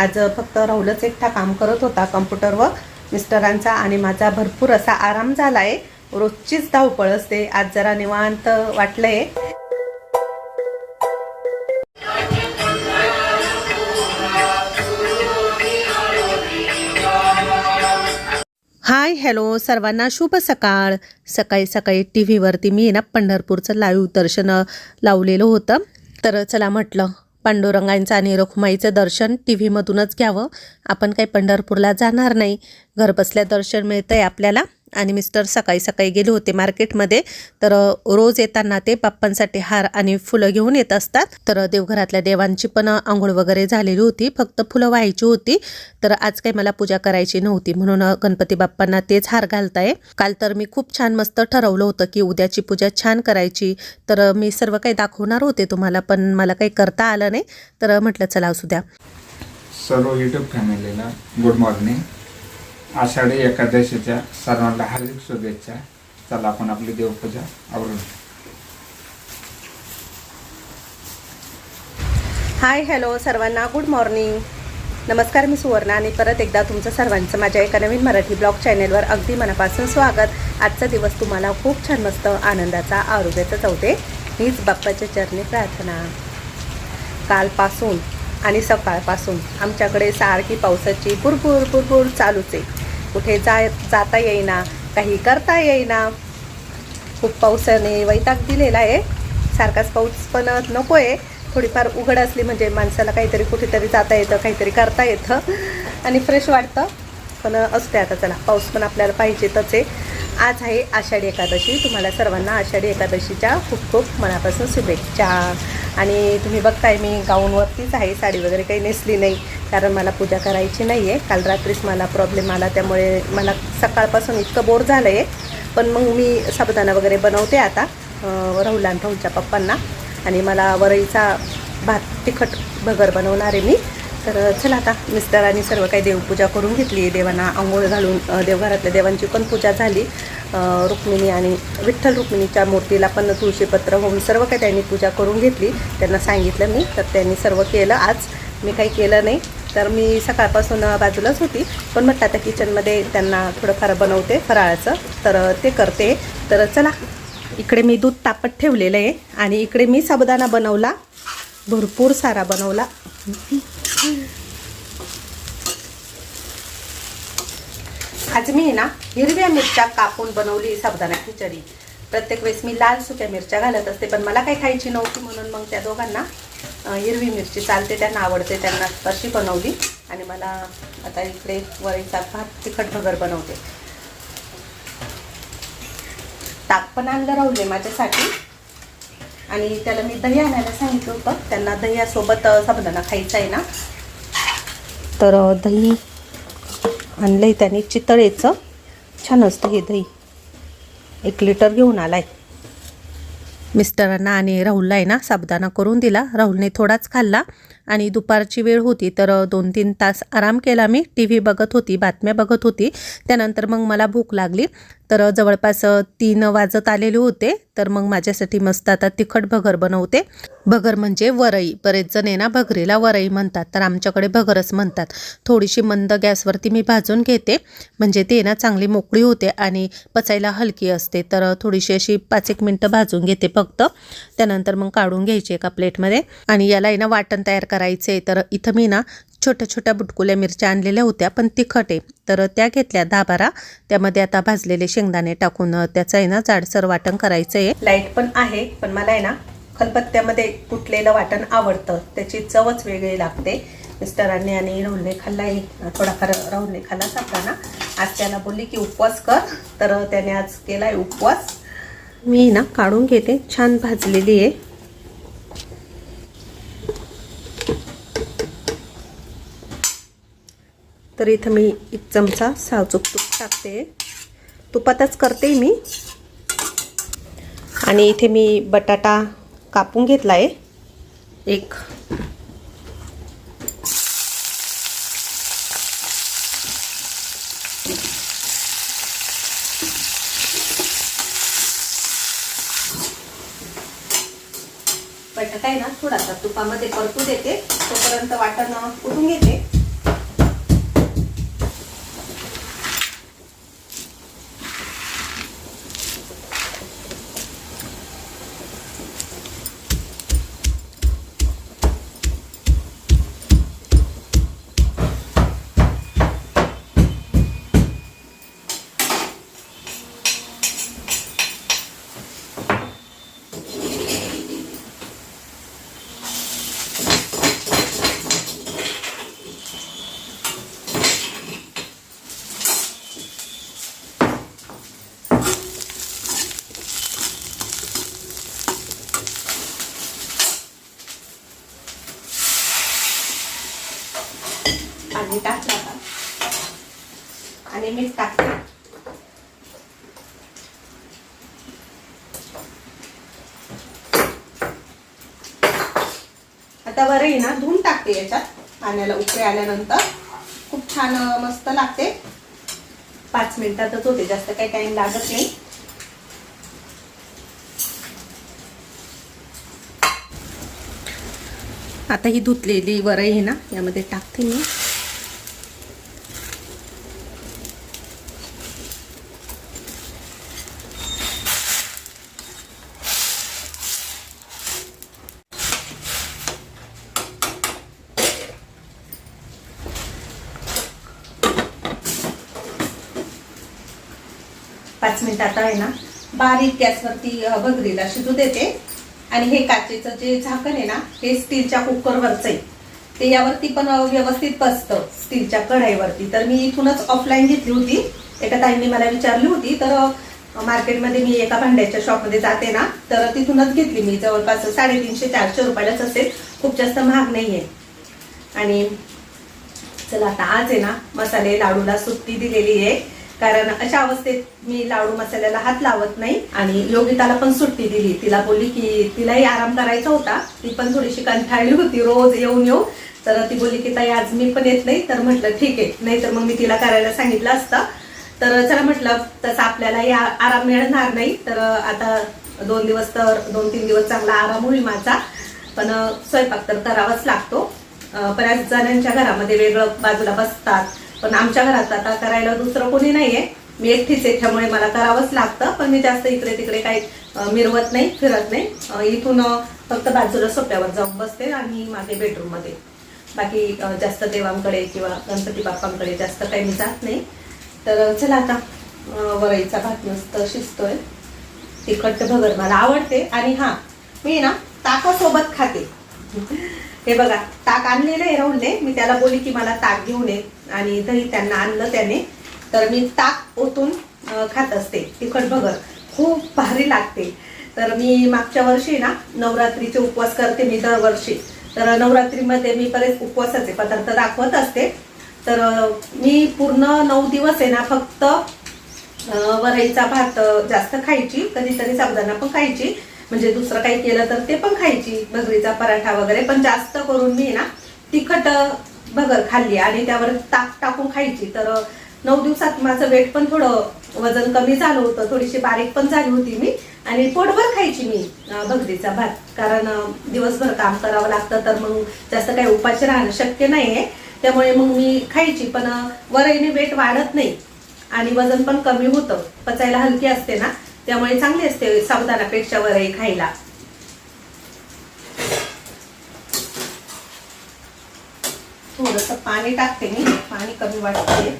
आज फक्त राहुलच एकटा काम करत होता कम्प्युटरवर. मिस्टरांचा आणि माझा भरपूर असा आराम झाला आहे रोजचीच धावपळ असते आज जरा निवांत वाटलंय. हाय हॅलो सर्वांना शुभ सकाळ. सकाळी सकाळी टी व्हीवरती मी ना पंढरपूरचं लाईव्ह दर्शन लावलेलं होतं. तर चला म्हटलं पांडुरंगांचं आणि रखुमाईचं दर्शन टी व्हीमधूनच घ्यावं. आपण काही पंढरपूरला जाणार नाही. घरबसल्या दर्शन मिळतं आहे आपल्याला. आणि मिस्टर सकाळी सकाळी गेले होते मार्केटमध्ये तर रोज येताना ते बाप्पांसाठी हार आणि फुलं घेऊन येत असतात. तर देवघरातल्या देवांची पण आंघोळ वगैरे झालेली होती. फक्त फुलं व्हायची होती. तर आज काही मला पूजा करायची नव्हती. म्हणून गणपती बाप्पांना तेच हार घालताय. काल तर मी खूप छान मस्त ठरवलं होतं की उद्याची पूजा छान करायची. तर मी सर्व काही दाखवणार होते तुम्हाला पण मला काही करता आलं नाही. तर म्हटलं चला असू द्या. सर्व युट्यूब फॅमिलीला गुड मॉर्निंग आषाढी एकादशीच्या सर्वांना हार्दिक शुभेच्छा. चला आपण आपली देवपूजा आवरून हाय हॅलो सर्वांना गुड मॉर्निंग नमस्कार मी सुवर्णा आणि परत एकदा तुमचं सर्वांचं माझ्या एका नवीन मराठी ब्लॉग चॅनेलवर अगदी मनापासून स्वागत. आजचा दिवस तुम्हाला खूप छान मस्त आनंदाचा आरोग्याचा चौथे हीच बाप्पाच्या चरणी प्रार्थना. कालपासून आणि सकाळपासून आमच्याकडे सारखी पावसाची पुरपूर पुरपूर चालूच आहे. कुठे जाय जाता येईना काही करता येईना. खूप पावसाने वैताग दिलेला आहे. सारखाच पाऊस पण नको आहे थोडीफार उघड असली म्हणजे माणसाला काहीतरी कुठेतरी जाता येतं काहीतरी करता येतं. आणि फ्रेश वाटतं. पण असते आता चला पाऊस पण आपल्याला पाहिजेतच आहे. आज आहे आषाढी एकादशी. तुम्हाला सर्वांना आषाढी एकादशीच्या खूप खूप मनापासून शुभेच्छा. आणि तुम्ही बघताय मी गाऊनवरतीच आहे साडी वगैरे काही नेसली नाही कारण मला पूजा करायची नाही आहे काल रात्रीच मला प्रॉब्लेम आला त्यामुळे मला सकाळपासून इतकं बोर झालं आहे पण मग मी साबुदाणा वगैरे बनवते आता राहुल आणि राहुलच्या पप्पांना. आणि मला वरईचा भात तिखट भगर बनवणार आहे मी. तर चला आता मिस्टरांनी सर्व काही देवपूजा करून घेतली. देवांना आंघोळ घालून देवघरातल्या देवांची पण पूजा झाली. रुक्मिणी आणि विठ्ठल रुक्मिणीच्या मूर्तीला पण तुळशीपत्र होऊन सर्व काही त्यांनी पूजा करून घेतली. त्यांना सांगितलं मी तर त्यांनी सर्व केलं. आज मी काही केलं नाही. तर मी सकाळपासून बाजूलाच होती पण म्हटलं आता किचनमध्ये त्यांना थोडंफार बनवते फराळाचं. तर ते करते. तर चला इकडे मी दूध तापत ठेवलेलं आहे आणि इकडे मी साबुदाणा बनवला. भरपूर सारा बनवला. आज मी ना हिरव्या मिरच्या कापून बनवली साबुदाणा खिचडी प्रत्येक वेळेस मी लाल सुक्या मिरच्या घालत असते पण मला काही खायची नव्हती म्हणून मग त्या दोघांना हिरवी मिरची चालते त्यांना आवडते त्यांना तशी बनवली आणि मला आता इकडे वरीचा भात तिखट भगर बनवते. ताक पण आणलं राहुले माझ्यासाठी. आणि त्याला मी दही आणायला सांगितलं होतं. त्यांना दह्यासोबत साबुदाणा खायचा आहे ना. तर दही आणलं आहे त्याने चितळेचं. छान असतं हे दही. एक लिटर घेऊन आला आहे मिस्टरांना आणि राहुलला आहे ना साबुदाणा करून दिला. राहुलने थोडाच खाल्ला. आणि दुपारची वेळ होती तर दोन तीन तास आराम केला मी. टी व्ही बघत होती बातम्या बघत होती. त्यानंतर मग मला भूक लागली. तर जवळपास तीन वाजत आलेले होते. तर मग माझ्यासाठी मस्त आता तिखट भगर बनवते. भगर म्हणजे वरई. बरेच जण आहे ना भगरीला वरई म्हणतात. तर आमच्याकडे भगरच म्हणतात. थोडीशी मंद गॅसवरती मी भाजून घेते. म्हणजे ते ना चांगली मोकळी होते आणि पचायला हलकी असते. तर थोडीशी अशी पाच एक मिनटं भाजून घेते फक्त. त्यानंतर मग काढून घ्यायची एका प्लेटमध्ये. आणि याला आहे ना वाटण तयार करायचं. करायचे. तर इथं मी ना छोट्या छोट्या बुटकुल्या मिरच्या आणलेल्या होत्या पण तिखट आहे. तर त्या घेतल्या दहा बारा. त्यामध्ये आता भाजलेले शेंगदाणे टाकून त्याचं आहे ना जाडसर वाटण करायचं आहे लाइट पण आहे पण मला आहे ना खलबत्त्यामध्ये कुटलेलं वाटण आवडतं. त्याची चवच वेगळी लागते. मिस्टरांनी आणि राहुलने खाल्लाही थोडाफार राहुलने खाल्लाच आपला ना. आज त्याला बोलली की उपवास कर. तर त्याने आज केलाय उपवास. मी ना काढून घेते. छान भाजलेली आहे. तर इथं मी एक चमचा साजूक तूप टाकते. तुपातच करते मी. आणि इथे मी बटाटा कापून घेतला आहे एक. बटाटा आहे ना थोडासा तुपामध्ये परतू देते. तोपर्यंत वाटण कुठून घेते. आणि टाकला आता. आणि मीठ टाकते आता वरही ना धुवून टाकते याच्यात. पाण्याला उकळे आल्यानंतर खूप छान मस्त लागते. पाच मिनिटातच होते जास्त काही टाइम लागत नाही. आता ही धुतलेली वरई आहे ना यामध्ये टाकते मी. पाच आता आहे ना बारीक गॅसवरती भगरीला शिजू देते आणि हे काचेचं जे झाकण आहे ना हे स्टीलच्या कुकरवरचं आहे. ते यावरती पण व्यवस्थित बसतं स्टीलच्या कढाईवरती. तर मी इथूनच ऑफलाईन घेतली होती. एका ताईंनी मला विचारली होती तर मार्केटमध्ये मी एका भांड्याच्या शॉपमध्ये जाते ना तर तिथूनच घेतली मी. जवळपास साडेतीनशे चारशे रुपयालाच असेल. खूप जास्त महाग नाहीये. आणि चला आता आज आहे ना मसाले लाडूला सुट्टी दिलेली आहे. कारण अशा अवस्थेत मी लाडू मसाल्याला हात लावत नाही आणि योगिताला पण सुट्टी दिली. तिला बोलली की तिलाही आराम करायचा होता. ती पण थोडीशी कंठाळली होती. रोज येऊन येऊ तर ती बोलली की ताई आज मी पण येत नाही. तर म्हटलं ठीक आहे. नाही तर मग मी तिला करायला सांगितलं असतं. तर चला म्हटलं तसं आपल्यालाही आराम मिळणार नाही. तर आता दोन दिवस तर दोन तीन दिवस चांगला आराम होईल माझा. पण स्वयंपाक तर करावाच लागतो. बऱ्याच जणांच्या घरामध्ये वेगळं बाजूला बसतात. पण आमच्या घरात आता करायला दुसरं कोणी नाहीये. मी एकटीच आहे त्यामुळे मला करावंच लागतं पण मी जास्त इकडे तिकडे काही मिरवत नाही फिरत नाही. इथून फक्त बाजूला सोप्यावर जाऊन बसते आणि मागे बेडरूममध्ये बाकी जास्त देवांकडे किंवा गणपती बाप्पांकडे जास्त काही मी जात नाही. तर चला आता वरईचा भात मस्त शिजतोय. तिखट भगर मला आवडते. आणि हा मी ना ताकासोबत खाते. हे बघा ताक आणलेलं आहे राहुलने. मी त्याला बोलली की मला ताक घेऊन ये. आणि दही त्यांना आणलं त्याने. तर मी ताक ओतून खात असते. तिखट भगर. खूप भारी लागते. तर मी मागच्या वर्षी ना नवरात्रीचे उपवास करते मी दरवर्षी. तर नवरात्रीमध्ये मी बरेच उपवासाचे पदार्थ दाखवत असते. तर मी पूर्ण नऊ दिवस आहे ना फक्त वरईचा भात जास्त खायची. कधीतरी साबुदाणा पण खायची. म्हणजे दुसरं काही केलं तर ते पण खायची भगरीचा पराठा वगैरे. पण जास्त करून मी ना तिखट भगर खाल्ली आणि त्यावर ताक टाकून खायची. तर नऊ दिवसात माझं वेट पण थोडं वजन कमी झालं होतं. थोडीशी बारीक पण झाली होती मी. आणि पोटभर खायची मी भगरीचा भात. कारण दिवसभर काम करावं लागतं तर मग जास्त काही उपाशी राहणं शक्य नाहीये. त्यामुळे मग मी खायची. पण अं, वरईने वेट वाढत नाही. आणि वजन पण कमी होतं. पचायला हलकी असते ना. त्यामुळे चांगली असते साबुदाणापेक्षा वरही खायला. थोडस पाणी टाकते मी. पाणी कमी वाटते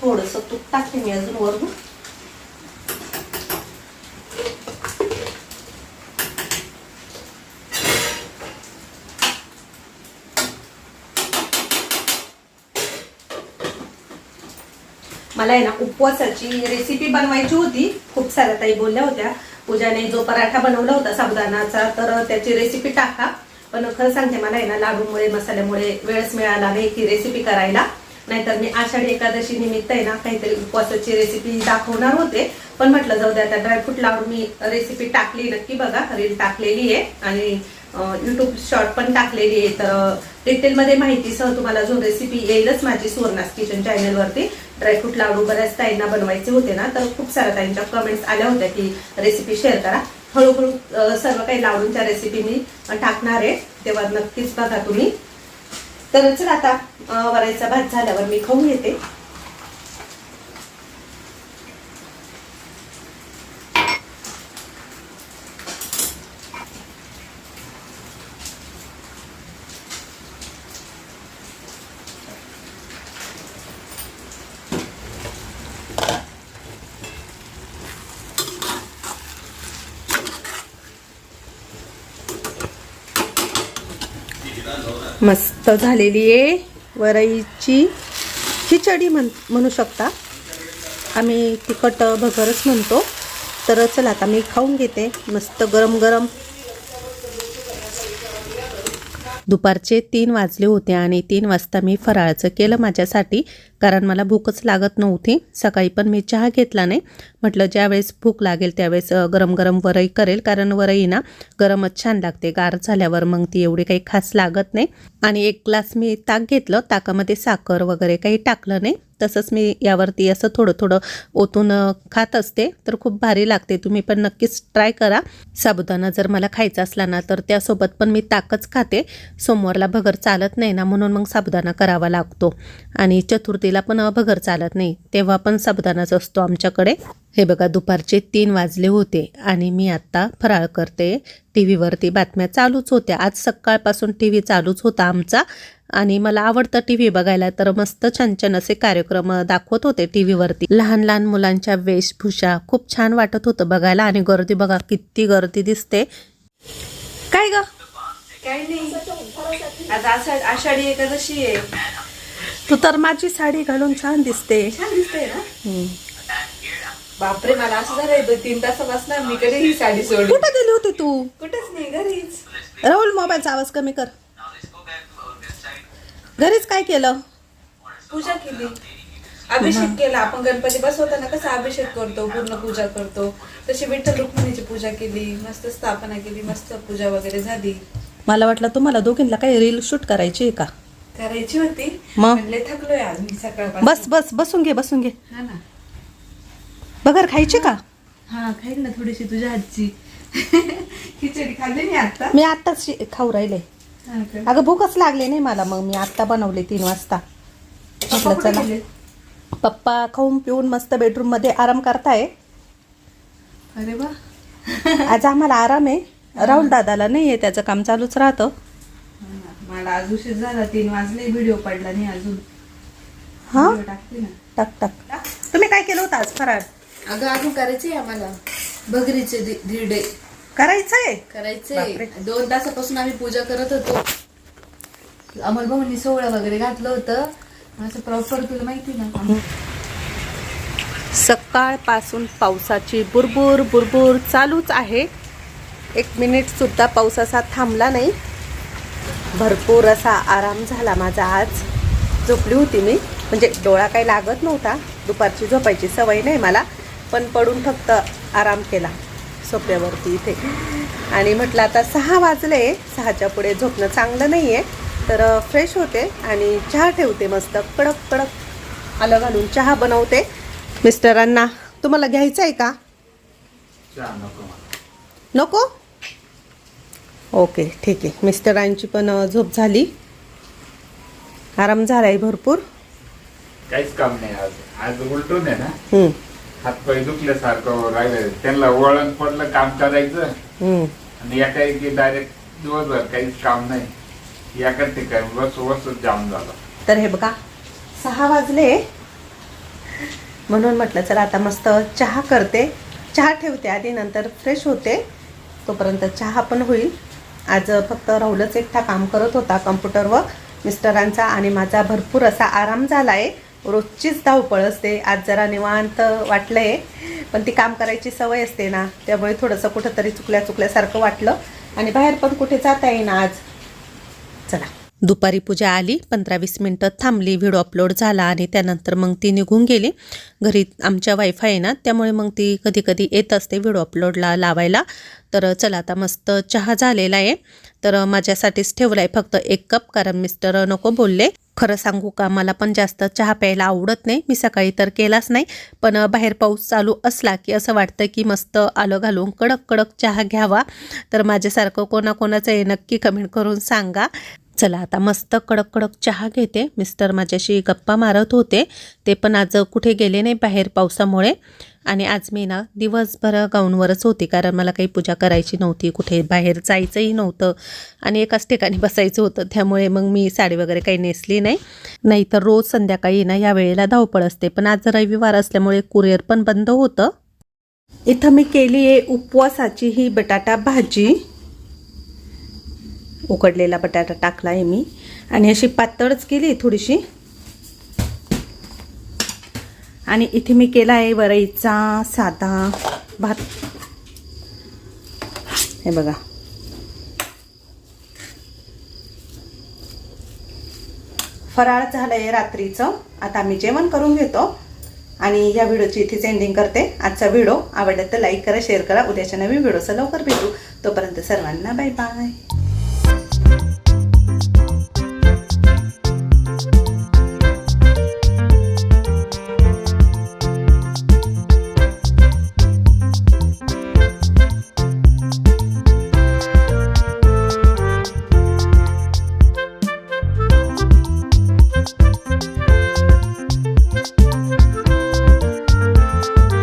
थोडस तूप टाकते मी अजून वरून मला आहे ना उपवासाची रेसिपी बनवायची होती. खूप साऱ्या ताई बोलल्या होत्या. पूजाने जो पराठा बनवला होता साबुदाणाचा तर त्याची रेसिपी टाका. पण खरं सांगते मला आहे ना लाडूमुळे मसाल्यामुळे वेळच मिळाला नाही ती रेसिपी करायला. नाहीतर मी आषाढी एकादशी निमित्त आहे ना काहीतरी उपवासाची रेसिपी दाखवणार होते. पण म्हटलं जाऊ द्या त्या ड्रायफ्रूट लावून मी रेसिपी टाकली नक्की बघा रील टाकलेली आहे. आणि युट्यूब शॉर्ट पण टाकलेली आहे. तर डिटेलमध्ये माहितीसह तुम्हाला जो रेसिपी येईलच माझी सुवर्णास किचन चॅनलवरती ड्रायफ्रूट लाडू बऱ्याच ताईंना बनवायचे होते ना तर खूप साऱ्या ताईंच्या कमेंट्स आल्या होत्या की रेसिपी शेअर करा. हळूहळू सर्व काही लाडूंच्या रेसिपी मी टाकणार आहे. तेव्हा नक्कीच बघा तुम्ही. तर चला आता वरायचा भात झाल्यावर मी खाऊन येते. मस्त. झालेली आहे. वरईची खिचडी म्हण म्हणू शकता. आम्ही तिखट भगरच म्हणतो. तर चला आता मी खाऊन घेते. मस्त गरम गरम. दुपारचे तीन वाजले होते आणि तीन वाजता मी फराळाचं केलं माझ्यासाठी. कारण मला भूकच लागत नव्हती. सकाळी पण मी चहा घेतला नाही. म्हटलं ज्यावेळेस भूक लागेल त्यावेळेस गरम गरम वरई करेल. कारण वरई ना गरमच छान लागते. गार झाल्यावर मग ती एवढी काही खास लागत नाही. आणि एक ग्लास मी ताक घेतलं. ताकामध्ये साखर वगैरे काही टाकलं नाही. तसंच मी यावरती असं थोडं थोडं ओतून खात असते. तर खूप भारी लागते. तुम्ही पण नक्कीच ट्राय करा. साबुदाणा जर मला खायचा असला ना तर त्यासोबत पण मी ताकच खाते. सोमवारला भगर चालत नाही ना म्हणून मग साबुदाणा करावा लागतो. आणि चतुर्थीला पण अभगर चालत नाही तेव्हा पण साबुदाणाच असतो आमच्याकडे. हे बघा दुपारचे तीन वाजले होते आणि मी आत्ता फराळ करते. टी व्हीवरती बातम्या चालूच होत्या. आज सकाळपासून टी व्ही चालूच होता आमचा आणि मला आवडतं टी व्ही बघायला तर मस्त छान छान असे कार्यक्रम दाखवत होते टी व्हीवरती लहान लहान मुलांच्या वेशभूषा खूप छान वाटत होतं बघायला आणि गर्दी बघा किती गर्दी दिसते. काय ग? काय नाही. आज आषाढी एकादशी आहे. तू तर माझी साडी घालून छान दिसते. छान दिसतंय ना? बापरे मला असं झालंय तीन तासापासून मी कधी ही साडी सोडली कुठे गेली होती तू? कुठेच नाही घरीच. राहुल मोबाईलचा आवाज कमी कर. घरीच काय केलं? पूजा केली. अभिषेक केला. आपण गणपती बसवताना कसा अभिषेक करतो पूर्ण पूजा करतो. तशी विठ्ठल रुक्मिणीची पूजा केली मस्त स्थापना केली मस्त पूजा वगैरे झाली. मला वाटलं तुम्हाला दोघींना काही रील शूट करायची आहे का? करायची होती. मग? म्हणले थकलोय आज मी सकाळपासून. बस बस बसून घे बसून घे. हा ना. बगर खायची का? हा खाईल ना थोडीशी तुझ्या हातची. खिचडी खाल्ली मी आता मी आत्ताच शि- खाऊ राहिले. हा का? अगं भूकच लागली नाही मला मग. मी आत्ता बनवले तीन वाजता. पप्पा म्हटलं कुठे चला. गेले? पप्पा खाऊन पिऊन मस्त बेडरूममध्ये आराम करताय. अरे वा. आज आम्हाला आराम आहे. राहुल दादाला नाही आहे त्याचं काम चालूच राहतं. मला आज उशीर झाला तीन वाजले व्हिडिओ पडला नाही अजून. हा? व्हिडिओ टाकते ना. टाक टाक. तुम्ही काय केलं होतं आज फराळ? अगं अजून करायचंय आम्हाला. बगरीचे धी- धिरडे करायचंय? करायचंय. दोन तासापासून आम्ही पूजा करत होतो. अमोल भाऊनी सोहळा वगैरे घातलं होतं. असं प्रॉपर तुला माहिती ना. सकाळपासून पावसाची बुरबुर बुरबुर चालूच आहे. एक मिनिट सुद्धा असा थांबला नाही. भरपूर असा आराम झाला माझा आज. झोपली होती मी. म्हणजे डोळा काही लागत नव्हता. दुपारची झोपायची सवय नाही मला. पण पडून फक्त आराम केला सोप्यावरती इथे. आणि म्हटलं आता सहा वाजले. सहाच्या पुढे झोपणं चांगलं नाही आहे तर फ्रेश होते आणि चहा ठेवते मस्त. कडक कडक. आलं घालून चहा बनवते. मिस्टरांना. तुम्हाला घ्यायचं आहे का. नको? ओके ठीक आहे. मिस्टरांची पण झोप झाली. आराम झालाय भरपूर. काहीच काम नाही आज. आज उलटून आहे ना? हातपाय दुखल्यासारखं राहिलं त्यांना वळण पडलं काम करायचं. आणि एका एकी डायरेक्ट दिवसभर काहीच काम नाही. एका ठिकाणी बस बसच जाम झाला. तर हे बघा सहा वाजले. म्हणून म्हटलं चला आता मस्त चहा करते. चहा ठेवते आधी नंतर फ्रेश होते. तोपर्यंत चहा पण होईल. आज फक्त राहुलच एकटा काम करत होता कम्प्युटरवर. मिस्टरांचा आणि माझा भरपूर असा आराम झाला आहे रोजचीच धावपळ असते आज जरा निवांत वाटलं आहे पण ती काम करायची सवय असते ना त्यामुळे थोडंसं कुठंतरी चुकल्या चुकल्यासारखं वाटलं. आणि बाहेर पण कुठे जाता येईना आज? चला. दुपारी पूजा आली पंधरा वीस मिनटं थांबली व्हिडिओ अपलोड झाला आणि त्यानंतर मग ती निघून गेली. घरी आमच्या वायफाय आहे ना त्यामुळे मग ती कधी कधी येत असते व्हिडिओ अपलोडला लावायला. तर चला आता मस्त चहा झालेला आहे. तर माझ्यासाठीच ठेवला आहे फक्त एक कप कारण मिस्टर नको बोलले. खरं सांगू का मला पण जास्त चहा प्यायला आवडत नाही. मी सकाळी तर केलाच नाही. पण बाहेर पाऊस चालू असला की असं वाटतं की मस्त आलं घालून कडक कडक चहा घ्यावा. तर माझ्यासारखं कोणाकोणाचं आहे नक्की कमेंट करून सांगा. चला आता मस्त कडक कडक चहा घेते. मिस्टर माझ्याशी गप्पा मारत होते. ते पण आज कुठे गेले नाही बाहेर पावसामुळे. आणि आज मी ना दिवसभर गाऊनवरच होती कारण मला काही पूजा करायची नव्हती. कुठे बाहेर जायचंही नव्हतं. आणि एकाच ठिकाणी बसायचं होतं. त्यामुळे मग मी साडी वगैरे काही नेसली नाही. नाहीतर रोज संध्याकाळी ना या वेळेला धावपळ असते. पण आज रविवार असल्यामुळे कुरिअर पण बंद होतं. इथं मी केली आहे उपवासाची ही बटाटा भाजी. उकडलेला बटाटा टाकला आहे मी. आणि अशी पातळच केली थोडीशी. आणि इथे मी केला आहे वरईचा साधा भात. हे बघा. फराळ झालं आहे रात्रीचं. आता आम्ही जेवण करून घेतो. आणि या व्हिडिओची इथेच एंडिंग करते. आजचा व्हिडिओ आवडला तर लाईक करा शेअर करा. उद्याच्या नवीन व्हिडिओचा लवकर भेटू. तोपर्यंत सर्वांना बाय बाय